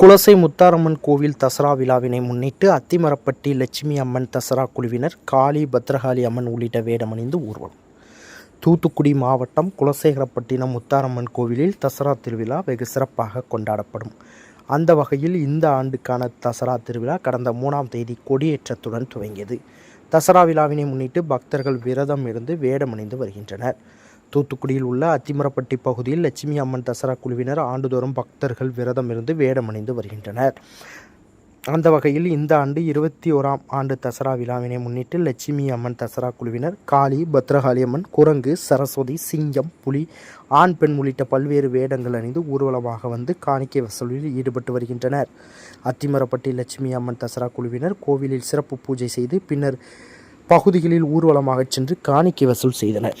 குலசை முத்தாரம்மன் கோவில் தசரா விழாவினை முன்னிட்டு அத்திமரப்பட்டி லட்சுமி அம்மன் தசரா குழுவினர் காளி பத்ரகாளி அம்மன் உள்ளிட்ட வேடமணிந்து ஊர்வலம். தூத்துக்குடி மாவட்டம் குலசேகரப்பட்டினம் முத்தாரம்மன் கோவிலில் தசரா திருவிழா வெகு சிறப்பாக கொண்டாடப்படும். அந்த வகையில் இந்த ஆண்டுக்கான தசரா திருவிழா கடந்த மூணாம் தேதி கொடியேற்றத்துடன் துவங்கியது. தசரா விழாவினை முன்னிட்டு பக்தர்கள் விரதம் இருந்து வேடமணிந்து வருகின்றனர். தூத்துக்குடியில் உள்ள அத்திமரப்பட்டி பகுதியில் லட்சுமி அம்மன் தசரா குழுவினர் ஆண்டுதோறும் பக்தர்கள் விரதம் இருந்து வேடமணிந்து வருகின்றனர். அந்த வகையில் இந்த ஆண்டு இருபத்தி ஓராம் ஆண்டு தசரா விழாவினை முன்னிட்டு லட்சுமி அம்மன் தசரா குழுவினர் காளி பத்ரகாளி அம்மன் குரங்கு சரஸ்வதி சிங்கம் புலி ஆண் பெண் உள்ளிட்ட பல்வேறு வேடங்கள் அணிந்து ஊர்வலமாக வந்து காணிக்கை வசூலில் ஈடுபட்டு வருகின்றனர். அத்திமரப்பட்டி லட்சுமி அம்மன் தசரா குழுவினர் கோவிலில் சிறப்பு பூஜை செய்து பின்னர் பகுதிகளில் ஊர்வலமாகச் சென்று காணிக்கை வசூல் செய்தனர்.